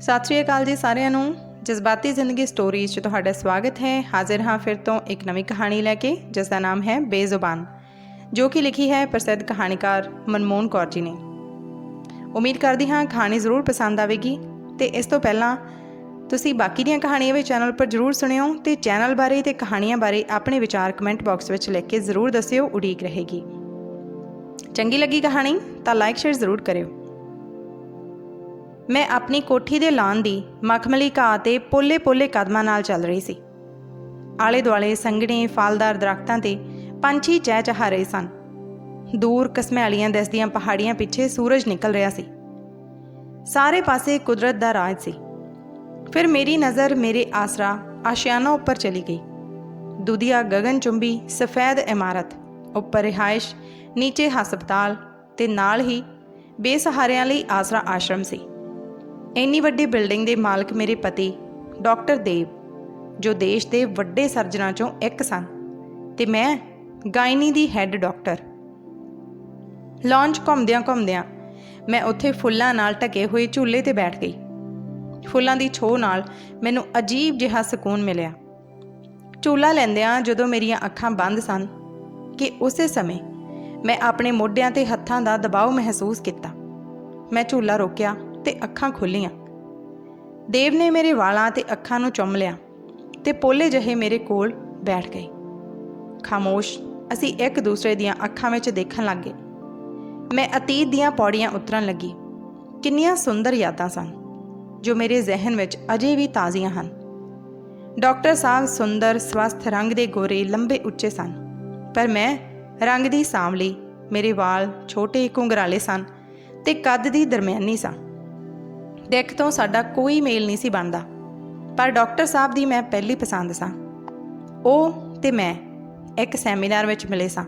ਸਤਿ ਸ਼੍ਰੀ ਅਕਾਲ ਜੀ ਸਾਰਿਆਂ ਨੂੰ। ਜਜ਼ਬਾਤੀ ਜ਼ਿੰਦਗੀ ਸਟੋਰੀਜ਼ 'ਚ ਤੁਹਾਡਾ ਸਵਾਗਤ ਹੈ। ਹਾਜ਼ਰ ਹਾਂ ਫਿਰ ਤੋਂ ਇੱਕ ਨਵੀਂ ਕਹਾਣੀ ਲੈ ਕੇ, ਜਿਸ ਦਾ ਨਾਮ ਹੈ ਬੇਜ਼ੁਬਾਨ, ਜੋ ਕਿ ਲਿਖੀ ਹੈ ਪ੍ਰਸਿੱਧ ਕਹਾਣੀਕਾਰ ਮਨਮੋਹਨ ਕੌਰ ਜੀ ਨੇ। ਉਮੀਦ ਕਰਦੀ ਹਾਂ ਕਹਾਣੀ ਜ਼ਰੂਰ ਪਸੰਦ ਆਵੇਗੀ। ਤੇ ਇਸ ਤੋਂ ਪਹਿਲਾਂ ਤੁਸੀਂ ਬਾਕੀ ਦੀਆਂ ਕਹਾਣੀਆਂ ਵੀ ਚੈਨਲ ਪਰ ਜ਼ਰੂਰ ਸੁਣਿਓ ਤੇ ਚੈਨਲ ਬਾਰੇ ਤੇ ਕਹਾਣੀਆਂ ਬਾਰੇ ਆਪਣੇ ਵਿਚਾਰ ਕਮੈਂਟ ਬਾਕਸ ਵਿੱਚ ਲਿਖ ਕੇ ਜ਼ਰੂਰ ਦੱਸਿਓ, ਉਡੀਕ ਰਹੇਗੀ। ਚੰਗੀ ਲੱਗੀ ਕਹਾਣੀ, ਤਾਂ ਲਾਈਕ ਸ਼ੇਅਰ ਜ਼ਰੂਰ ਕਰਿਓ। ਮੈਂ ਆਪਣੀ ਕੋਠੀ ਦੇ ਲਾਨ ਦੀ ਮਖਮਲੀ ਘਾਹ ਤੇ ਪੋਲੇ-ਪੋਲੇ ਕਦਮਾਂ ਨਾਲ ਚੱਲ ਰਹੀ ਸੀ। ਆਲੇ ਦੁਆਲੇ ਸੰਘਣੇ ਫਲਦਾਰ ਦਰਖਤਾਂ ਤੇ ਪੰਛੀ ਚਹਿਚਹਾ ਰਹੇ ਸਨ। ਦੂਰ ਕਸਮੈਲੀਆਂ ਦਿਸਦੀਆਂ ਪਹਾੜੀਆਂ ਪਿੱਛੇ ਸੂਰਜ ਨਿਕਲ ਰਿਹਾ ਸੀ। ਸਾਰੇ ਪਾਸੇ ਕੁਦਰਤ ਦਾ ਰਾਜ ਸੀ। ਫਿਰ ਮੇਰੀ ਨਜ਼ਰ ਮੇਰੇ ਆਸਰਾ ਆਸ਼ਿਆਨਾ ਉੱਪਰ ਚਲੀ ਗਈ। ਦੂਧੀਆ ਗਗਨ ਚੁੰਬੀ ਸਫੈਦ ਇਮਾਰਤ, ਉੱਪਰ ਰਿਹਾਇਸ਼, ਨੀਚੇ ਹਸਪਤਾਲ ਤੇ ਨਾਲ ਹੀ ਬੇਸਹਾਰਿਆਂ ਲਈ ਆਸਰਾ ਆਸ਼ਰਮ ਸੀ। ਇੰਨੀ ਵੱਡੀ ਬਿਲਡਿੰਗ ਦੇ ਮਾਲਕ ਮੇਰੇ ਪਤੀ, ਡਾਕਟਰ ਦੇਵ, ਜੋ ਦੇਸ਼ ਦੇ ਵੱਡੇ ਸਰਜਨਾਂ ਚੋਂ ਇੱਕ ਸਨ ਤੇ ਮੈਂ ਗਾਇਨੀ ਦੀ ਹੈੱਡ ਡਾਕਟਰ। ਲਾਂਚ ਘੁੰਮਦਿਆਂ ਘੁੰਮਦਿਆਂ ਮੈਂ ਉੱਥੇ ਫੁੱਲਾਂ ਨਾਲ ਢਕੇ ਹੋਏ ਝੂਲੇ ਤੇ ਬੈਠ ਗਈ। ਫੁੱਲਾਂ ਦੀ ਛੋਹ ਨਾਲ ਮੈਨੂੰ ਅਜੀਬ ਜਿਹਾ ਸਕੂਨ ਮਿਲਿਆ। ਝੂਲਾ ਲੈਂਦਿਆਂ ਜਦੋਂ ਮੇਰੀਆਂ ਅੱਖਾਂ ਬੰਦ ਸਨ ਕਿ ਉਸੇ ਸਮੇਂ ਮੈਂ ਆਪਣੇ ਮੋਢਿਆਂ ਤੇ ਹੱਥਾਂ ਦਾ ਦਬਾਅ ਮਹਿਸੂਸ ਕੀਤਾ। ਮੈਂ ਝੂਲਾ ਰੋਕਿਆ ਤੇ ਅੱਖਾਂ ਖੁੱਲੀਆਂ। ਦੇਵ ਨੇ ਮੇਰੇ ਵਾਲਾਂ ਤੇ ਅੱਖਾਂ ਨੂੰ ਚੁੰਮ ਲਿਆ ਤੇ ਪੋਲੇ ਜਿਹੇ ਮੇਰੇ ਕੋਲ ਬੈਠ ਗਏ ਖਾਮੋਸ਼, ਅਸੀਂ ਇੱਕ ਦੂਸਰੇ ਦੀਆਂ ਅੱਖਾਂ ਵਿੱਚ ਦੇਖਣ ਲੱਗੇ ਮੈਂ ਅਤੀਤ ਦੀਆਂ ਪੌੜੀਆਂ ਉਤਰਨ ਲੱਗੀ। ਕਿੰਨੀਆਂ ਸੁੰਦਰ ਯਾਦਾਂ ਸਨ, ਜੋ ਮੇਰੇ ਜ਼ਿਹਨ ਵਿੱਚ ਅਜੇ ਵੀ ਤਾਜ਼ੀਆਂ ਹਨ। ਡਾਕਟਰ ਸਾਹਿਬ ਸੁੰਦਰ, ਸਵਸਥ ਰੰਗ ਦੇ ਗੋਰੇ ਲੰਬੇ ਉੱਚੇ ਸਨ, ਪਰ ਮੈਂ ਰੰਗ ਦੀ ਸਾਂਵਲੀ, ਮੇਰੇ ਵਾਲ ਛੋਟੇ ਘੁੰਗਰਾਲੇ ਸਨ ਤੇ ਕੱਦ ਦੀ ਦਰਮਿਆਨੀ ਸਾਂ। ਦਿੱਖ ਤੋਂ ਸਾਡਾ ਕੋਈ ਮੇਲ ਨਹੀਂ ਸੀ ਬਣਦਾ। ਪਰ ਡਾਕਟਰ ਸਾਹਿਬ ਦੀ ਮੈਂ ਪਹਿਲੀ ਪਸੰਦ ਸਾਂ। ਉਹ ਤੇ ਮੈਂ ਇੱਕ ਸੈਮੀਨਾਰ ਵਿੱਚ ਮਿਲੇ ਸਾਂ।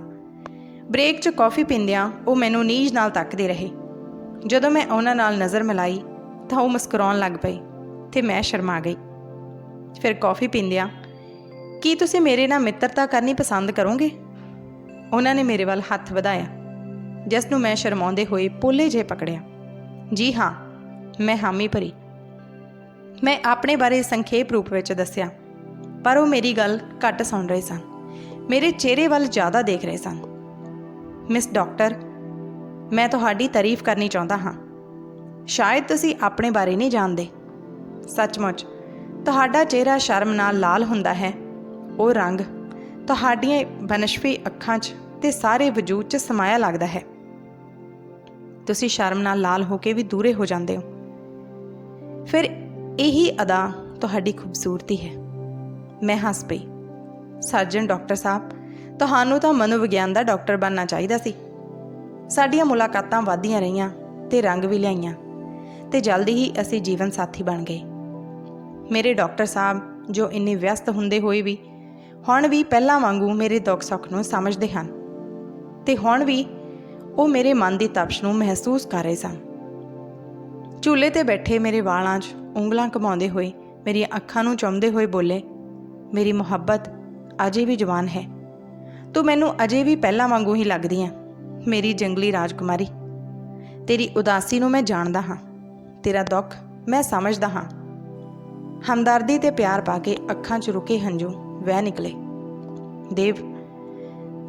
ਬ੍ਰੇਕ 'ਚ ਕਾਫੀ ਪੀਂਦਿਆਂ ਉਹ ਮੈਨੂੰ ਨੀਜ ਨਾਲ ਤੱਕਦੇ ਰਹੇ। ਜਦੋਂ ਮੈਂ ਉਹਨਾਂ ਨਾਲ ਨਜ਼ਰ ਮਿਲਾਈ ਤਾਂ ਉਹ ਮੁਸਕਰਾਉਣ ਲੱਗ ਪਈ ਤੇ ਮੈਂ ਸ਼ਰਮਾ ਗਈ। ਫਿਰ ਕਾਫੀ ਪੀਂਦਿਆਂ, ਕੀ ਤੁਸੀਂ ਮੇਰੇ ਨਾਲ ਮਿੱਤਰਤਾ ਕਰਨੀ ਪਸੰਦ ਕਰੋਗੇ? ਉਹਨਾਂ ਨੇ ਮੇਰੇ ਵੱਲ ਹੱਥ ਵਧਾਇਆ, ਜਿਸ ਨੂੰ ਮੈਂ ਸ਼ਰਮਾਉਂਦੇ ਹੋਏ ਪੋਲੇ ਜੇ ਪਕੜਿਆ। ਜੀ ਹਾਂ ਮੈਂ ਹਾਮੀ ਭਰੀ। ਮੈਂ ਆਪਣੇ ਬਾਰੇ ਸੰਖੇਪ ਰੂਪ ਵਿੱਚ ਦੱਸਿਆ, ਪਰ ਉਹ ਮੇਰੀ ਗੱਲ ਘੱਟ ਸੁਣ ਰਹੇ ਸਨ। ਮੇਰੇ ਚਿਹਰੇ ਵੱਲ ਜ਼ਿਆਦਾ ਦੇਖ ਰਹੇ ਸਨ। ਮਿਸ ਡਾਕਟਰ, ਮੈਂ ਤੁਹਾਡੀ ਤਾਰੀਫ ਕਰਨੀ ਚਾਹੁੰਦਾ ਹਾਂ। ਸ਼ਾਇਦ ਤੁਸੀਂ ਆਪਣੇ ਬਾਰੇ ਨਹੀਂ ਜਾਣਦੇ। ਸੱਚਮੁੱਚ, ਤੁਹਾਡਾ ਚਿਹਰਾ ਸ਼ਰਮ ਨਾਲ ਲਾਲ ਹੁੰਦਾ ਹੈ। ਉਹ ਰੰਗ ਤੁਹਾਡੀਆਂ ਬਨਸ਼ਫੀ ਅੱਖਾਂ 'ਚ ਤੇ ਸਾਰੇ ਵਜੂਦ 'ਚ ਸਮਾਇਆ ਲੱਗਦਾ ਹੈ। ਤੁਸੀਂ ਸ਼ਰਮ ਨਾਲ ਲਾਲ ਹੋ ਕੇ ਵੀ ਦੂਰੇ ਹੋ ਜਾਂਦੇ ਹੋ। ਫਿਰ ਇਹੀ ਅਦਾ ਤੁਹਾਡੀ ਖੂਬਸੂਰਤੀ ਹੈ। ਮੈਂ ਹੱਸ ਪਈ। ਸਰਜਨ ਡਾਕਟਰ ਸਾਹਿਬ, ਤੁਹਾਨੂੰ ਤਾਂ ਮਨੋਵਿਗਿਆਨ ਦਾ ਡਾਕਟਰ ਬਣਨਾ ਚਾਹੀਦਾ ਸੀ। ਸਾਡੀਆਂ ਮੁਲਾਕਾਤਾਂ ਵਧਦੀਆਂ ਰਹੀਆਂ ਤੇ ਰੰਗ ਵੀ ਲਿਆਈਆਂ ਤੇ ਜਲਦੀ ਹੀ ਅਸੀਂ ਜੀਵਨ ਸਾਥੀ ਬਣ ਗਏ। ਮੇਰੇ ਡਾਕਟਰ ਸਾਹਿਬ ਜੋ ਇੰਨੇ ਵਿਅਸਤ ਹੁੰਦੇ ਹੋਏ ਵੀ ਹੁਣ ਵੀ ਪਹਿਲਾਂ ਵਾਂਗੂ ਮੇਰੇ ਦੁੱਖ ਸੁੱਖ ਨੂੰ ਸਮਝਦੇ ਹਨ ਤੇ ਹੁਣ ਵੀ ਉਹ ਮੇਰੇ ਮਨ ਦੀ ਤਪਸ਼ ਨੂੰ ਮਹਿਸੂਸ ਕਰ ਰਹੇ ਸਨ। ਝੂਲੇ ਤੇ ਬੈਠੇ ਮੇਰੇ ਵਾਲਾਂ 'ਚ ਉਂਗਲਾਂ ਘਮਾਉਂਦੇ ਹੋਏ, ਮੇਰੀਆਂ ਅੱਖਾਂ ਨੂੰ ਚੁੰਮਦੇ ਹੋਏ ਬੋਲੇ, ਮੇਰੀ ਮੁਹੱਬਤ ਅਜੇ ਵੀ ਜਵਾਨ ਹੈ। ਤੂੰ ਮੈਨੂੰ ਅਜੇ ਵੀ ਪਹਿਲਾਂ ਵਾਂਗੂ ਹੀ ਲੱਗਦੀ ਹੈ ਮੇਰੀ ਜੰਗਲੀ ਰਾਜਕੁਮਾਰੀ। ਤੇਰੀ ਉਦਾਸੀ ਨੂੰ ਮੈਂ ਜਾਣਦਾ ਹਾਂ, ਤੇਰਾ ਦੁੱਖ ਮੈਂ ਸਮਝਦਾ ਹਾਂ। ਹਮਦਰਦੀ ਤੇ ਪਿਆਰ ਪਾ ਕੇ ਅੱਖਾਂ 'ਚ ਰੁਕੇ ਹੰਝੂ, ਵਹਿ ਨਿਕਲੇ। ਦੇਵ,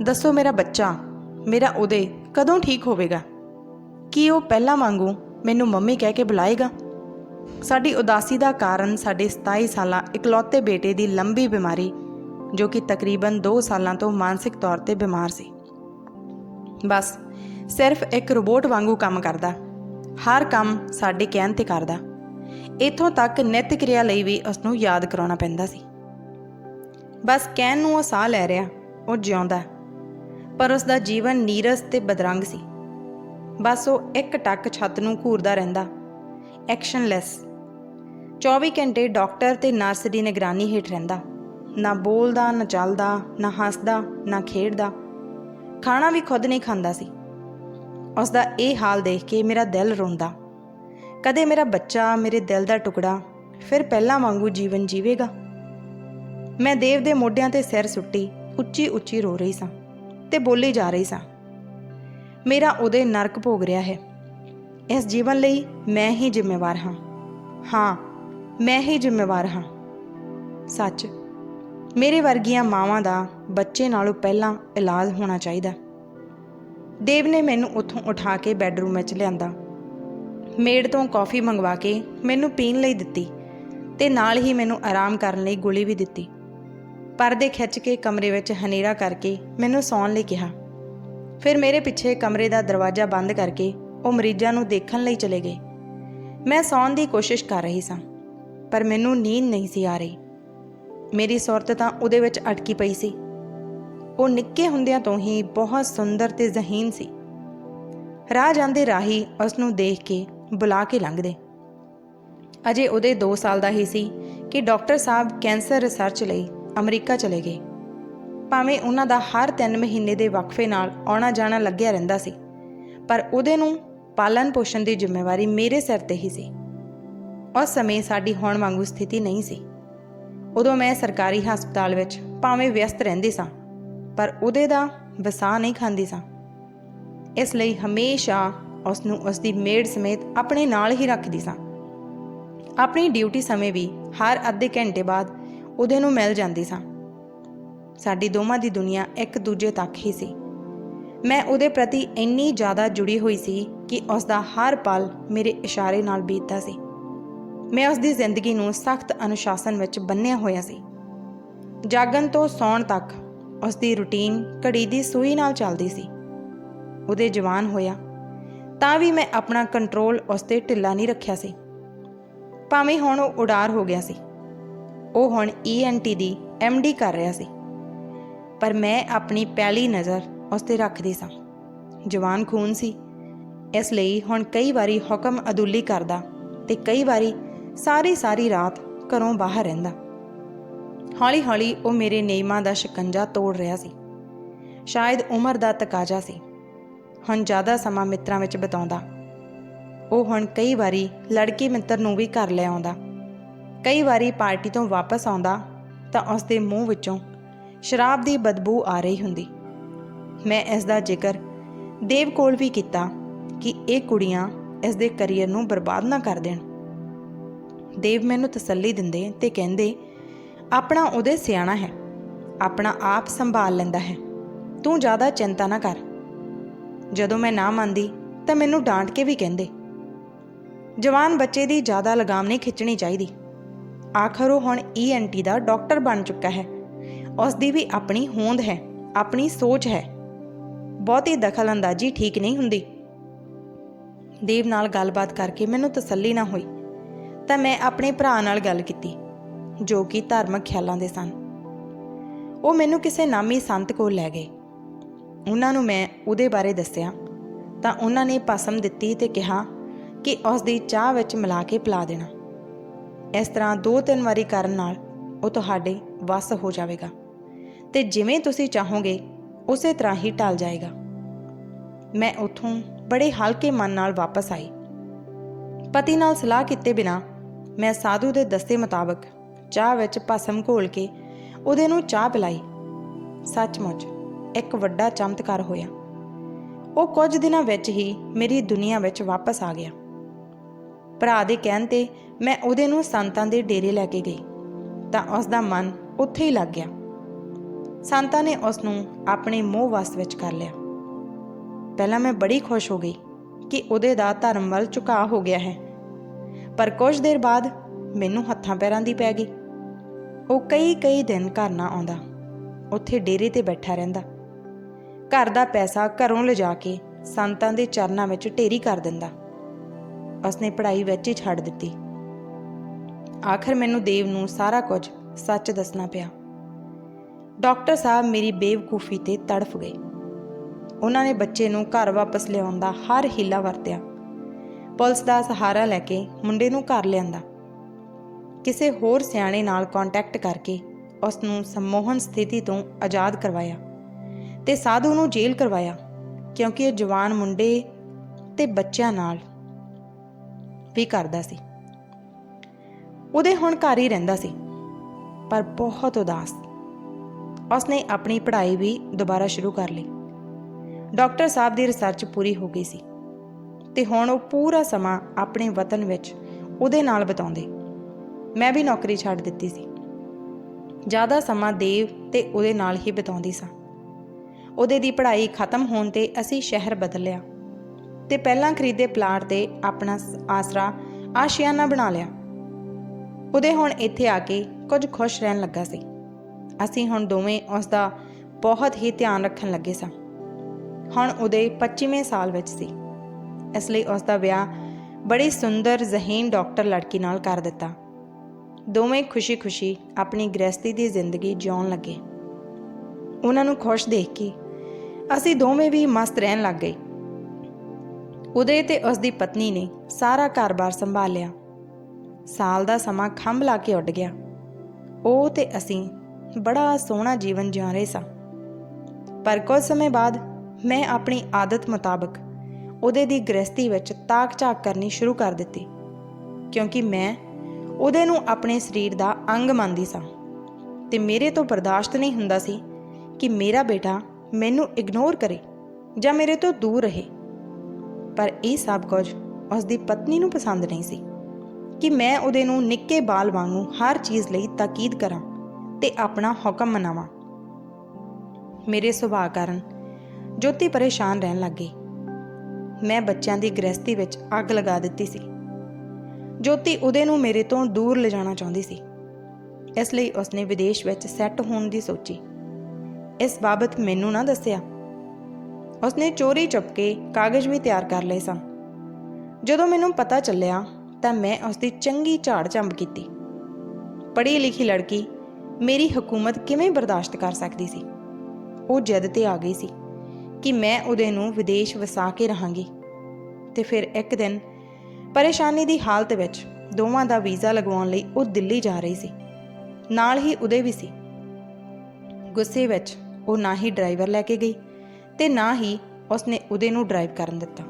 ਦੱਸੋ ਮੇਰਾ ਬੱਚਾ, ਮੇਰਾ ਉਹਦੇ ਕਦੋਂ ਠੀਕ ਹੋਵੇਗਾ? ਕੀ ਉਹ ਪਹਿਲਾਂ ਵਾਂਗੂ ਮੈਨੂੰ ਮੰਮੀ ਕਹਿ ਕੇ ਬੁਲਾਏਗਾ। ਸਾਡੀ ਉਦਾਸੀ ਦਾ ਕਾਰਨ ਸਾਡੇ 27 ਸਾਲਾਂ ਇਕਲੌਤੇ ਬੇਟੇ ਦੀ ਲੰਬੀ ਬਿਮਾਰੀ, ਜੋ ਕਿ ਤਕਰੀਬਨ 2 ਸਾਲਾਂ ਤੋਂ ਮਾਨਸਿਕ ਤੌਰ ਤੇ ਬਿਮਾਰ ਸੀ। ਬਸ, ਸਿਰਫ ਇੱਕ ਰੋਬੋਟ ਵਾਂਗੂ ਕੰਮ ਕਰਦਾ। ਹਰ ਕੰਮ ਸਾਡੇ ਕਹਿਣ ਤੇ ਕਰਦਾ। ਇਥੋਂ ਤੱਕ ਨਿਤ ਕਿਰਿਆ ਲਈ ਵੀ ਉਸ ਨੂੰ ਯਾਦ ਕਰਾਉਣਾ ਪੈਂਦਾ ਸੀ। ਬਸ ਕਹਿਣ ਨੂੰ ਉਹ ਸਾਹ ਲੈ ਰਿਹਾ, ਉਹ ਜਿਉਂਦਾ। ਪਰ ਉਸ ਦਾ ਜੀਵਨ ਨੀਰਸ ਤੇ ਬਦਰੰਗ ਸੀ। ਬਸ ਉਹ ਇੱਕ ਟੱਕ ਛੱਤ ਨੂੰ ਘੂਰਦਾ ਰਹਿੰਦਾ। ਐਕਸ਼ਨਲੈਸ 24 ਘੰਟੇ ਡਾਕਟਰ ਤੇ ਨਰਸ ਦੀ ਨਿਗਰਾਨੀ ਹੇਠ ਰਹਿੰਦਾ। ਨਾ ਬੋਲਦਾ, ਨਾ ਚੱਲਦਾ, ਨਾ ਹੱਸਦਾ, ਨਾ ਖੇਡਦਾ। ਖਾਣਾ ਵੀ ਖੁਦ ਨਹੀਂ ਖਾਂਦਾ ਸੀ। ਉਸ ਦਾ ਇਹ ਹਾਲ ਦੇਖ ਕੇ ਮੇਰਾ ਦਿਲ ਰੋਂਦਾ। ਕਦੇ ਮੇਰਾ ਬੱਚਾ ਮੇਰੇ ਦਿਲ ਦਾ ਟੁਕੜਾ, ਫਿਰ ਪਹਿਲਾਂ ਵਾਂਗੂ ਜੀਵਨ ਜੀਵੇਗਾ। ਮੈਂ ਦੇਵ ਦੇ ਮੋਢਿਆਂ ਤੇ ਸਿਰ ਸੁੱਟੀ ਉੱਚੀ ਉੱਚੀ ਰੋ ਰਹੀ ਸਾਂ ਤੇ ਬੋਲੀ ਜਾ ਰਹੀ ਸਾਂ। ਮੇਰਾ ਉਹਦੇ ਨਰਕ ਭੋਗ ਰਿਹਾ ਹੈ। ਇਸ ਜੀਵਨ ਲਈ ਮੈਂ ਹੀ ਜ਼ਿੰਮੇਵਾਰ ਹਾਂ। ਹਾਂ, ਮੈਂ ਹੀ ਜ਼ਿੰਮੇਵਾਰ ਹਾਂ। ਸੱਚ, ਮੇਰੇ ਵਰਗੀਆਂ ਮਾਵਾਂ ਦਾ ਬੱਚੇ ਨਾਲੋਂ ਪਹਿਲਾਂ ਇਲਾਜ ਹੋਣਾ ਚਾਹੀਦਾ। ਦੇਵ ਨੇ ਮੈਨੂੰ ਉੱਥੋਂ ਉਠਾ ਕੇ ਬੈੱਡਰੂਮ ਵਿੱਚ ਲਿਆਂਦਾ। ਮੇਡ ਤੋਂ ਕੌਫੀ ਮੰਗਵਾ ਕੇ ਮੈਨੂੰ ਪੀਣ ਲਈ ਦਿੱਤੀ ਤੇ ਨਾਲ ਹੀ ਮੈਨੂੰ ਆਰਾਮ ਕਰਨ ਲਈ ਗੋਲੀ ਵੀ ਦਿੱਤੀ। ਪਰਦੇ ਖਿੱਚ ਕੇ ਕਮਰੇ ਵਿੱਚ ਹਨੇਰਾ ਕਰਕੇ ਮੈਨੂੰ ਸੌਣ ਲਈ ਕਿਹਾ। ਫਿਰ ਮੇਰੇ ਪਿੱਛੇ ਕਮਰੇ ਦਾ ਦਰਵਾਜ਼ਾ ਬੰਦ ਕਰਕੇ ਉਹ ਮਰੀਜ਼ਾਂ ਨੂੰ ਦੇਖਣ ਲਈ ਚਲੇ ਗਏ। ਮੈਂ ਸੌਣ ਦੀ ਕੋਸ਼ਿਸ਼ ਕਰ ਰਹੀ ਸਾਂ, ਪਰ ਮੈਨੂੰ ਨੀਂਦ ਨਹੀਂ ਸੀ ਆ ਰਹੀ। ਮੇਰੀ ਸੁਰਤ ਤਾਂ ਉਹਦੇ ਵਿੱਚ ਅਟਕੀ ਪਈ ਸੀ। ਉਹ ਨਿੱਕੇ ਹੁੰਦਿਆਂ ਤੋਂ ਹੀ ਬਹੁਤ ਸੁੰਦਰ ਤੇ ਜ਼ਹੀਨ ਸੀ। ਰਾਹ ਜਾਂਦੇ ਰਾਹੀ ਉਸ ਨੂੰ ਦੇਖ ਕੇ ਬੁਲਾ ਕੇ ਲੰਘਦੇ। ਅਜੇ ਉਹਦੇ 2 ਸਾਲ ਦਾ ਹੀ ਸੀ ਕਿ ਡਾਕਟਰ ਸਾਹਿਬ ਕੈਂਸਰ ਰਿਸਰਚ ਲਈ ਅਮਰੀਕਾ ਚਲੇ ਗਏ। ਭਾਵੇਂ ਉਹਨਾਂ ਦਾ ਹਰ 3 ਮਹੀਨੇ ਦੇ ਵਕਫੇ ਨਾਲ ਆਉਣਾ ਜਾਣਾ ਲੱਗਿਆ ਰਹਿੰਦਾ ਸੀ, ਪਰ ਉਹਦੇ ਨੂੰ ਪਾਲਣ ਪੋਸ਼ਣ ਦੀ ਜ਼ਿੰਮੇਵਾਰੀ ਮੇਰੇ ਸਿਰ ਤੇ ਹੀ ਸੀ। ਉਸ ਸਮੇਂ ਸਾਡੀ ਹੁਣ ਵਾਂਗੂ ਸਥਿਤੀ ਨਹੀਂ ਸੀ। ਉਦੋਂ ਮੈਂ ਸਰਕਾਰੀ ਹਸਪਤਾਲ ਵਿੱਚ ਭਾਵੇਂ ਵਿਅਸਤ ਰਹਿੰਦੀ ਸਾਂ, ਪਰ ਉਹਦੇ ਦਾ ਵਸਾ ਨਹੀਂ ਖਾਂਦੀ ਸਾਂ। ਇਸ ਲਈ ਹਮੇਸ਼ਾ ਉਸ ਨੂੰ ਉਸ ਦੀ ਮੇਡ ਸਮੇਤ ਆਪਣੇ ਨਾਲ ਹੀ ਰੱਖਦੀ ਸਾਂ। ਆਪਣੀ ਡਿਊਟੀ ਸਮੇਂ ਵੀ ਹਰ ਅੱਧੇ ਘੰਟੇ ਬਾਅਦ ਉਹਦੇ ਨੂੰ ਮਿਲ ਜਾਂਦੀ ਸਾਂ। ਸਾਡੀ ਦੋਵਾਂ ਦੀ ਦੁਨੀਆ ਇੱਕ ਦੂਜੇ ਤੱਕ ਹੀ ਸੀ। ਮੈਂ ਉਹਦੇ ਪ੍ਰਤੀ ਇੰਨੀ ਜ਼ਿਆਦਾ ਜੁੜੀ ਹੋਈ ਸੀ ਕਿ ਉਸ ਦਾ ਹਰ ਪਲ ਮੇਰੇ ਇਸ਼ਾਰੇ ਨਾਲ ਬੀਤਦਾ ਸੀ। ਮੈਂ ਉਸ ਦੀ ਜ਼ਿੰਦਗੀ ਨੂੰ ਸਖਤ ਅਨੁਸ਼ਾਸਨ ਵਿੱਚ ਬੰਨਿਆ ਹੋਇਆ ਸੀ। ਜਾਗਣ ਤੋਂ ਸੌਣ ਤੱਕ ਉਸ ਦੀ ਰੁਟੀਨ ਘੜੀ ਦੀ ਸੂਈ ਨਾਲ ਚੱਲਦੀ ਸੀ। ਉਹਦੇ ਜਵਾਨ ਹੋਇਆ, ਤਾਂ ਵੀ ਮੈਂ ਆਪਣਾ ਕੰਟਰੋਲ ਉਸ ਤੇ ਢਿੱਲਾ ਨਹੀਂ ਰੱਖਿਆ ਸੀ। ਭਾਵੇਂ ਹੁਣ ਉਹ ਉਡਾਰ ਹੋ ਗਿਆ ਸੀ। ਉਹ ਹੁਣ ਈਐਨਟੀ ਦੀ ਐਮਡੀ ਕਰ ਰਿਹਾ ਸੀ। ਪਰ ਮੈਂ ਆਪਣੀ ਪਹਿਲੀ ਨਜ਼ਰ ਉਸ ਤੇ ਰੱਖਦੀ ਸਾਂ। ਜਵਾਨ ਖੂਨ ਸੀ। ਇਸ ਲਈ ਹੁਣ ਕਈ ਵਾਰੀ ਹੁਕਮ ਅਦੁੱਲੀ ਕਰਦਾ ਤੇ ਕਈ ਵਾਰੀ ਸਾਰੀ ਸਾਰੀ ਰਾਤ ਘਰੋਂ ਬਾਹਰ ਰਹਿੰਦਾ। ਹੌਲੀ-ਹੌਲੀ ਉਹ ਮੇਰੇ ਨਿਯਮਾਂ ਦਾ ਸ਼ਿਕੰਜਾ ਤੋੜ ਰਿਹਾ ਸੀ। ਸ਼ਾਇਦ ਉਮਰ ਦਾ ਤਕਾਜ਼ਾ ਸੀ। ਹੁਣ ਜ਼ਿਆਦਾ ਸਮਾਂ ਮਿੱਤਰਾਂ ਵਿੱਚ ਬਿਤਾਉਂਦਾ। ਉਹ ਹੁਣ ਕਈ ਵਾਰੀ ਲੜਕੀ ਮਿੱਤਰ ਨੂੰ ਵੀ ਘਰ ਲੈ ਆਉਂਦਾ। ਕਈ ਵਾਰੀ ਪਾਰਟੀ ਤੋਂ ਵਾਪਸ ਆਉਂਦਾ ਤਾਂ ਉਸ ਦੇ ਮੂੰਹ ਵਿੱਚੋਂ ਸ਼ਰਾਬ ਦੀ ਬਦਬੂ ਆ ਰਹੀ ਹੁੰਦੀ। ਮੈਂ ਇਸ ਦਾ ਜ਼ਿਕਰ ਦੇਵ ਕੋਲ ਵੀ ਕੀਤਾ ਕਿ ਇਹ ਕੁੜੀਆਂ ਇਸ ਦੇ ਕੈਰੀਅਰ ਨੂੰ ਬਰਬਾਦ ਨਾ ਕਰ ਦੇਣ। ਦੇਵ ਮੈਨੂੰ ਤਸੱਲੀ ਦਿੰਦੇ ਤੇ ਕਹਿੰਦੇ, ਆਪਣਾ ਉਹਦੇ ਸਿਆਣਾ ਹੈ। ਆਪਣਾ ਆਪ ਸੰਭਾਲ ਲੈਂਦਾ ਹੈ। ਤੂੰ ਜ਼ਿਆਦਾ ਚਿੰਤਾ ਨਾ ਕਰ। ਜਦੋਂ ਮੈਂ ਨਾ ਮੰਨਦੀ ਤਾਂ ਮੈਨੂੰ ਡਾਂਟ ਕੇ ਵੀ ਕਹਿੰਦੇ। ਜਵਾਨ ਬੱਚੇ ਦੀ ਜ਼ਿਆਦਾ ਲਗਾਮ ਨਹੀਂ ਖਿੱਚਣੀ ਚਾਹੀਦੀ। ਆਖਰ ਉਹ ਹੁਣ ਈਐਨਟੀ ਦਾ ਡਾਕਟਰ ਬਣ ਚੁੱਕਾ ਹੈ। ਉਸ ਦੀ ਵੀ ਆਪਣੀ ਹੋਂਦ ਹੈ, ਆਪਣੀ ਸੋਚ ਹੈ। ਬਹੁਤੀ ਦਖਲਅੰਦਾਜ਼ੀ ਠੀਕ ਨਹੀਂ ਹੁੰਦੀ। ਦੇਵ ਨਾਲ ਗੱਲਬਾਤ ਕਰਕੇ ਮੈਨੂੰ ਤਸੱਲੀ ਨਾ ਹੋਈ। ਤਾਂ ਮੈਂ ਆਪਣੇ ਭਰਾ ਨਾਲ ਗੱਲ ਕੀਤੀ, ਜੋ ਕਿ ਧਾਰਮਿਕ ਖਿਆਲਾਂ ਦੇ ਸਨ। ਉਹ ਮੈਨੂੰ ਕਿਸੇ ਨਾਮੀ ਸੰਤ ਕੋਲ ਲੈ ਗਏ। ਉਹਨਾਂ ਨੂੰ ਮੈਂ ਉਹਦੇ ਬਾਰੇ ਦੱਸਿਆ, ਤਾਂ ਉਹਨਾਂ ਨੇ ਪਸਮ ਦਿੱਤੀ ਤੇ ਕਿਹਾ ਕਿ ਉਸ ਦੀ ਚਾਹ ਵਿੱਚ ਮਿਲਾ ਕੇ ਪਿਲਾ ਦੇਣਾ। ਇਸ ਤਰ੍ਹਾਂ ਦੋ ਤਿੰਨ ਵਾਰੀ ਕਰਨ ਨਾਲ ਉਹ ਤੁਹਾਡੇ ਵੱਸ ਹੋ ਜਾਵੇਗਾ। ਤੇ ਜਿਵੇਂ ਤੁਸੀਂ ਚਾਹੋਗੇ, ਉਸੇ ਤਰ੍ਹਾਂ ਹੀ ਟਲ ਜਾਏਗਾ। ਮੈਂ ਉੱਥੋਂ ਬੜੇ ਹਲਕੇ ਮਨ ਨਾਲ ਵਾਪਸ ਆਈ। ਪਤੀ ਨਾਲ ਸਲਾਹ ਕੀਤੇ ਬਿਨਾ ਮੈਂ ਸਾਧੂ ਦੇ ਦੱਸੇ ਮੁਤਾਬਕ ਚਾਹ ਵਿੱਚ ਭਸਮ ਘੋਲ ਕੇ ਉਹਦੇ ਨੂੰ ਚਾਹ ਪਿਲਾਈ। ਸੱਚਮੁੱਚ, ਇੱਕ ਵੱਡਾ ਚਮਤਕਾਰ ਹੋਇਆ। ਉਹ ਕੁਝ ਦਿਨਾਂ ਵਿੱਚ ਹੀ ਮੇਰੀ ਦੁਨੀਆ ਵਿੱਚ ਵਾਪਸ ਆ ਗਿਆ। ਭਰਾ ਦੇ ਕਹਿਣ ਤੇ ਮੈਂ ਉਹਦੇ ਨੂੰ ਸੰਤਾਂ ਦੇ ਡੇਰੇ ਲੈ ਕੇ ਗਈ। ਤਾਂ ਉਸ ਦਾ ਮਨ ਉੱਥੇ ਹੀ ਲੱਗ ਗਿਆ। ਸੰਤਾਂ ਨੇ ਉਸ ਨੂੰ ਆਪਣੇ ਮੋਹ ਵਸ ਵਿੱਚ ਕਰ ਲਿਆ। ਪਹਿਲਾਂ ਮੈਂ ਬੜੀ ਖੁਸ਼ ਹੋ ਗਈ ਕਿ ਉਹਦੇ ਦਾ ਧਰਮ ਵੱਲ ਝੁਕਾਅ ਹੋ ਗਿਆ ਹੈ। ਪਰ ਕੁਝ ਦੇਰ ਬਾਅਦ ਮੈਨੂੰ ਹੱਥਾਂ ਪੈਰਾਂ ਦੀ ਪੈ ਗਈ। ਉਹ ਕਈ ਕਈ ਦਿਨ ਘਰ ਨਾ ਆਉਂਦਾ। ਉੱਥੇ ਡੇਰੇ ਤੇ ਬੈਠਾ ਰਹਿੰਦਾ। ਘਰ ਦਾ ਪੈਸਾ ਘਰੋਂ ਲਿਜਾ ਕੇ ਸੰਤਾਂ ਦੇ ਚਰਨਾਂ ਵਿੱਚ ਢੇਰੀ ਕਰ ਦਿੰਦਾ। ਉਸਨੇ ਪੜ੍ਹਾਈ ਵਿੱਚ ਹੀ ਛੱਡ ਦਿੱਤੀ। ਆਖਰ ਮੈਨੂੰ ਦੇਵ ਨੂੰ ਸਾਰਾ ਕੁਝ ਸੱਚ ਦੱਸਣਾ ਪਿਆ। ਡਾਕਟਰ ਸਾਹਿਬ ਮੇਰੀ ਬੇਵਕੂਫੀ ਤੇ ਤੜਫ ਗਏ। ਉਹਨਾਂ ਨੇ ਬੱਚੇ ਨੂੰ ਘਰ ਵਾਪਸ ਲਿਆਉਣ ਦਾ ਹਰ ਹੀਲਾ ਵਰਤਿਆ। ਪੁਲਿਸ ਦਾ ਸਹਾਰਾ ਲੈ ਕੇ ਮੁੰਡੇ ਨੂੰ ਘਰ ਲਿਆਂਦਾ। ਕਿਸੇ ਹੋਰ ਸਿਆਣੇ ਨਾਲ ਕੰਟੈਕਟ ਕਰਕੇ ਉਸ ਨੂੰ ਸੰਮੋਹਨ ਸਥਿਤੀ ਤੋਂ ਆਜ਼ਾਦ ਕਰਵਾਇਆ ਤੇ ਸਾਧੂ ਨੂੰ ਜੇਲ੍ਹ ਕਰਵਾਇਆ, ਕਿਉਂਕਿ ਇਹ ਜਵਾਨ ਮੁੰਡੇ ਤੇ ਬੱਚਿਆਂ ਨਾਲ ਵੀ ਕਰਦਾ ਸੀ। ਉਹਦੇ ਹੁਣ ਘਰ ਹੀ ਰਹਿੰਦਾ ਸੀ, ਪਰ ਬਹੁਤ ਉਦਾਸ। ਉਸਨੇ ਆਪਣੀ ਪੜ੍ਹਾਈ ਵੀ ਦੁਬਾਰਾ ਸ਼ੁਰੂ ਕਰ ਲਈ। ਡਾਕਟਰ ਸਾਹਿਬ ਦੀ ਰਿਸਰਚ ਪੂਰੀ ਹੋ ਗਈ ਸੀ ਤੇ ਹੁਣ ਉਹ ਪੂਰਾ ਸਮਾਂ ਆਪਣੇ ਵਤਨ ਵਿੱਚ ਉਹਦੇ ਨਾਲ ਬਿਤਾਉਂਦੇ। ਮੈਂ ਵੀ ਨੌਕਰੀ ਛੱਡ ਦਿੱਤੀ ਸੀ। ਜ਼ਿਆਦਾ ਸਮਾਂ ਦੇਵ ਤੇ ਉਹਦੇ ਨਾਲ ਹੀ ਬਿਤਾਉਂਦੀ ਸਾਂ। ਉਹਦੇ ਦੀ ਪੜ੍ਹਾਈ ਖਤਮ ਹੋਣ ਤੇ ਅਸੀਂ ਸ਼ਹਿਰ ਬਦਲ ਲਿਆ ਤੇ ਪਹਿਲਾਂ ਖਰੀਦੇ ਪਲਾਟ ਤੇ ਆਪਣਾ ਸ- ਆਸਰਾ ਆਸ਼ਿਆਨਾ ਬਣਾ ਲਿਆ। ਉਹਦੇ ਹੁਣ ਇੱਥੇ ਆ ਕੇ ਕੁਝ ਖੁਸ਼ ਰਹਿਣ ਲੱਗਾ ਸੀ। ਅਸੀਂ ਹੁਣ ਦੋਵੇਂ ਉਸ ਦਾ ਬਹੁਤ ਹੀ ਧਿਆਨ ਰੱਖਣ ਲੱਗੇ ਸਾਂ। ਹੁਣ ਉਹਦੇ 25ਵੇਂ ਸਾਲ ਵਿੱਚ ਸੀ। ਇਸ ਲਈ ਉਸ ਦਾ ਵਿਆਹ ਬੜੀ ਸੁੰਦਰ, ਜ਼ਹੀਨ ਡਾਕਟਰ ਲੜਕੀ ਨਾਲ ਕਰ ਦਿੱਤਾ। ਦੋਵੇਂ ਖੁਸ਼ੀ-ਖੁਸ਼ੀ ਆਪਣੀ ਗ੍ਰਸਤੀ ਦੀ ਜ਼ਿੰਦਗੀ ਜਿਉਣ ਲੱਗੇ। ਉਹਨਾਂ ਨੂੰ ਖੁਸ਼ ਦੇਖ ਕੇ ਅਸੀਂ ਦੋਵੇਂ ਵੀ ਮਸਤ ਰਹਿਣ ਲੱਗ ਗਏ। ਉਹਦੇ ਤੇ ਉਸ ਦੀ ਪਤਨੀ ਨੇ ਸਾਰਾ ਘਰ-ਬਾਰ ਸੰਭਾਲਿਆ। ਸਾਲ ਦਾ ਸਮਾਂ ਖੰਭ ਲਾ ਕੇ ਉੱਡ ਗਿਆ। ਉਹ ਤੇ ਅਸੀਂ ਬੜਾ ਸੋਹਣਾ ਜੀਵਨ ਜਿਉ ਰਹੇ ਸਾਂ। ਪਰ ਕੁਝ ਸਮੇਂ ਬਾਅਦ ਮੈਂ ਆਪਣੀ ਆਦਤ ਮੁਤਾਬਕ ਉਹਦੇ ਦੀ ਗ੍ਰਸਤੀ ਵਿੱਚ ਤਾਕ ਝਾਕ ਕਰਨੀ ਸ਼ੁਰੂ ਕਰ ਦਿੱਤੀ, ਕਿਉਂਕਿ ਮੈਂ ਉਹਦੇ ਨੂੰ ਆਪਣੇ ਸਰੀਰ ਦਾ ਅੰਗ ਮੰਨਦੀ ਸਾਂ। ਤੇ ਮੇਰੇ ਤੋਂ ਬਰਦਾਸ਼ਤ ਨਹੀਂ ਹੁੰਦਾ ਸੀ ਕਿ ਮੇਰਾ ਬੇਟਾ ਮੈਨੂੰ ਇਗਨੋਰ ਕਰੇ ਜਾਂ ਮੇਰੇ ਤੋਂ ਦੂਰ ਰਹੇ। ਪਰ ਇਹ ਸਭ ਕੁਝ ਉਸ ਦੀ ਪਤਨੀ ਨੂੰ ਪਸੰਦ ਨਹੀਂ ਸੀ ਕਿ ਮੈਂ ਉਹਦੇ ਨੂੰ ਨਿੱਕੇ ਬਾਲ ਵਾਂਗੂ ਹਰ ਚੀਜ਼ ਲਈ ਤਾਕੀਦ ਕਰਾਂ। ਤੇ ਆਪਣਾ ਹੁਕਮ ਮਨਾਵਾਂ। ਮੇਰੇ ਸੁਭਾਅ ਕਾਰਨ ਜੋਤੀ ਪਰੇਸ਼ਾਨ ਰਹਿਣ ਲੱਗ ਗਈ। ਮੈਂ ਬੱਚਿਆਂ ਦੀ ਗ੍ਰਸਤੀ ਵਿੱਚ ਅੱਗ ਲਗਾ ਦਿੱਤੀ ਸੀ। ਜੋਤੀ ਉਹਦੇ ਨੂੰ ਮੇਰੇ ਤੋਂ ਦੂਰ ਲਿਜਾਣਾ ਚਾਹੁੰਦੀ ਸੀ। ਇਸ ਲਈ ਉਸਨੇ ਵਿਦੇਸ਼ ਵਿੱਚ ਸੈੱਟ ਹੋਣ ਦੀ ਸੋਚੀ। ਇਸ ਬਾਬਤ ਮੈਨੂੰ ਨਾ ਦੱਸਿਆ। ਉਸਨੇ ਚੋਰੀ ਚੁਪਕੇ ਕਾਗਜ਼ ਵੀ ਤਿਆਰ ਕਰ ਲਏ ਸਨ ਜਦੋਂ ਮੈਨੂੰ ਪਤਾ ਚੱਲਿਆ ਤਾਂ ਮੈਂ ਉਸ ਦੀ ਚੰਗੀ ਝਾੜ ਝੰਬ ਕੀਤੀ। ਪੜ੍ਹੀ ਲਿਖੀ ਲੜਕੀ ਮੇਰੀ ਹਕੂਮਤ ਕਿਵੇਂ ਬਰਦਾਸ਼ਤ ਕਰ ਸਕਦੀ ਸੀ? ਉਹ ਜਿੱਦ ਤੇ ਆ ਗਈ ਸੀ ਕਿ ਮੈਂ ਉਹਦੇ ਨੂੰ ਵਿਦੇਸ਼ ਵਸਾ ਕੇ ਰਹਾਂਗੀ। ਤੇ ਫਿਰ ਇੱਕ ਦਿਨ ਪਰੇਸ਼ਾਨੀ ਦੀ ਹਾਲਤ ਵਿੱਚ ਦੋਵਾਂ ਦਾ ਵੀਜ਼ਾ ਲਗਵਾਉਣ ਲਈ ਉਹ ਦਿੱਲੀ ਜਾ ਰਹੀ ਸੀ। ਨਾਲ ਹੀ ਉਹਦੇ ਵੀ ਸੀ। ਗੁੱਸੇ ਵਿੱਚ ਉਹ ਨਾ ਹੀ ਡਰਾਈਵਰ ਲੈ ਕੇ ਗਈ ਤੇ ਨਾ ਹੀ ਉਸਨੇ ਉਹਦੇ ਨੂੰ ਡਰਾਈਵ ਕਰਨ ਦਿੱਤਾ।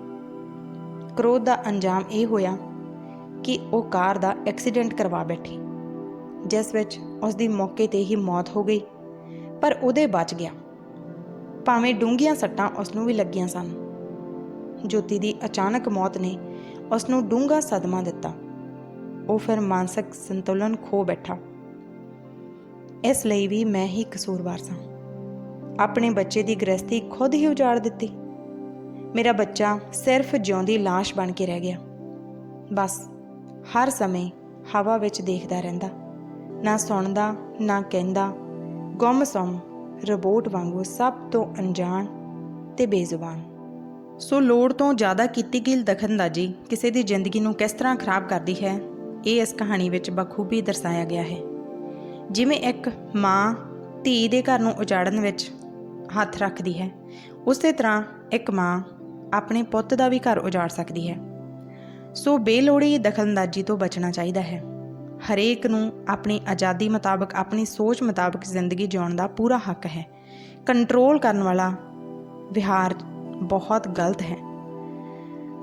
ਕ੍ਰੋਧ ਦਾ ਅੰਜਾਮ ਇਹ ਹੋਇਆ ਕਿ ਉਹ ਕਾਰ ਦਾ ਐਕਸੀਡੈਂਟ ਕਰਵਾ ਬੈਠੀ, ਜਿਸ ਵਿੱਚ ਉਸ ਦੀ ਮੌਕੇ ਤੇ ਹੀ ਮੌਤ ਹੋ ਗਈ, ਪਰ ਉਹਦੇ ਬਚ ਗਿਆ। ਭਾਵੇਂ ਡੂੰਘੀਆਂ ਸੱਟਾਂ ਉਸ ਨੂੰ ਵੀ ਲੱਗੀਆਂ ਸਨ। ਜੋਤੀ ਦੀ ਅਚਾਨਕ ਮੌਤ ਨੇ ਉਸ ਨੂੰ ਡੂੰਘਾ ਸਦਮਾ ਦਿੱਤਾ। ਉਹ ਫਿਰ ਮਾਨਸਿਕ ਸੰਤੁਲਨ ਖੋ ਬੈਠਾ। ਇਸ ਲਈ ਵੀ ਮੈਂ ਹੀ ਕਸੂਰਵਾਰ ਸਾਂ। ਆਪਣੇ ਬੱਚੇ ਦੀ ਗ੍ਰਸਤੀ ਖੁਦ ਹੀ ਉਜਾੜ ਦਿੱਤੀ। ਮੇਰਾ ਬੱਚਾ ਸਿਰਫ ਜਿਉਂਦੀ ਲਾਸ਼ ਬਣ ਕੇ ਰਹਿ ਗਿਆ। ਬਸ ਹਰ ਸਮੇਂ ਹਵਾ ਵਿੱਚ ਦੇਖਦਾ ਰਹਿੰਦਾ। ਨਾ ਸੁਣਦਾ, ਨਾ ਕਹਿੰਦਾ। ਗੁੰਮਸੁੰਮ ਰੋਬੋਟ ਵਾਂਗੂ ਸਭ ਤੋਂ ਅਣਜਾਣ ਤੇ ਬੇਜ਼ੁਬਾਨ। ਸੋ ਲੋੜ ਤੋਂ ਜ਼ਿਆਦਾ ਕੀਤੀ ਗਈ ਦਖਲਅੰਦਾਜ਼ੀ ਕਿਸੇ ਦੀ ਜ਼ਿੰਦਗੀ ਨੂੰ ਕਿਸ ਤਰ੍ਹਾਂ ਖਰਾਬ ਕਰਦੀ ਹੈ, ਇਹ ਇਸ ਕਹਾਣੀ ਵਿੱਚ ਬਖੂਬੀ ਦਰਸਾਇਆ ਗਿਆ ਹੈ। ਜਿਵੇਂ ਇੱਕ ਮਾਂ ਧੀ ਦੇ ਘਰ ਨੂੰ ਉਜਾੜਨ ਵਿੱਚ ਹੱਥ ਰੱਖਦੀ ਹੈ, ਉਸੇ ਤਰ੍ਹਾਂ ਇੱਕ ਮਾਂ ਆਪਣੇ ਪੁੱਤ ਦਾ ਵੀ ਘਰ ਉਜਾੜ ਸਕਦੀ ਹੈ। ਸੋ ਬੇਲੋੜੀ ਦਖਲਅੰਦਾਜ਼ੀ ਤੋਂ ਬਚਣਾ ਚਾਹੀਦਾ ਹੈ। ਹਰੇਕ ਨੂੰ ਆਪਣੀ ਆਜ਼ਾਦੀ ਮੁਤਾਬਕ, ਆਪਣੀ ਸੋਚ ਮੁਤਾਬਕ ਜ਼ਿੰਦਗੀ ਜਿਉਣ ਦਾ ਪੂਰਾ ਹੱਕ ਹੈ। ਕੰਟਰੋਲ ਕਰਨ ਵਾਲਾ ਵਿਹਾਰ ਬਹੁਤ ਗਲਤ ਹੈ।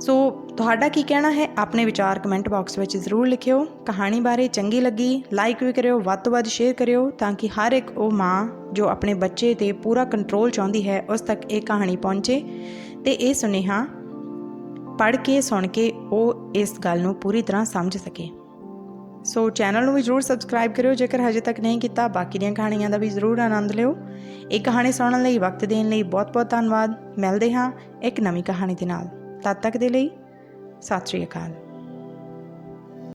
ਸੋ ਤੁਹਾਡਾ ਕੀ ਕਹਿਣਾ ਹੈ? ਆਪਣੇ ਵਿਚਾਰ ਕਮੈਂਟ ਬਾਕਸ ਵਿੱਚ ਜ਼ਰੂਰ ਲਿਖਿਓ। ਕਹਾਣੀ ਬਾਰੇ ਚੰਗੀ ਲੱਗੀ, ਲਾਈਕ ਵੀ ਕਰਿਓ, ਵੱਧ ਤੋਂ ਵੱਧ ਸ਼ੇਅਰ ਕਰਿਓ ਤਾਂ ਕਿ ਹਰ ਇੱਕ ਉਹ ਮਾਂ ਜੋ ਆਪਣੇ ਬੱਚੇ ਤੇ ਪੂਰਾ ਕੰਟਰੋਲ ਚਾਹੁੰਦੀ ਹੈ, ਉਸ ਤੱਕ ਇਹ ਕਹਾਣੀ ਪਹੁੰਚੇ। ਤੇ ਇਹ ਸੁਨੇਹਾ ਪੜ੍ਹ ਕੇ, ਸੁਣ ਕੇ ਉਹ ਇਸ ਗੱਲ ਨੂੰ ਪੂਰੀ ਤਰ੍ਹਾਂ ਸਮਝ ਸਕੇ। ਸੋ ਚੈਨਲ ਨੂੰ ਵੀ ਜ਼ਰੂਰ ਸਬਸਕ੍ਰਾਈਬ ਕਰਿਓ, ਜੇਕਰ ਹਜੇ ਤੱਕ ਨਹੀਂ ਕੀਤਾ, ਬਾਕੀ ਦੀਆਂ ਕਹਾਣੀਆਂ ਦਾ ਵੀ ਜ਼ਰੂਰ ਆਨੰਦ ਲਿਓ। ਇਹ ਕਹਾਣੀ ਸੁਣਨ ਲਈ, ਵਕਤ ਦੇਣ ਲਈ ਬਹੁਤ-ਬਹੁਤ ਧੰਨਵਾਦ। ਮਿਲਦੇ ਹਾਂ ਇੱਕ ਨਵੀਂ ਕਹਾਣੀ ਦੇ ਨਾਲ। ਤਦ ਤੱਕ ਦੇ ਲਈ, ਸਤਿ ਸ਼੍ਰੀ ਅਕਾਲ।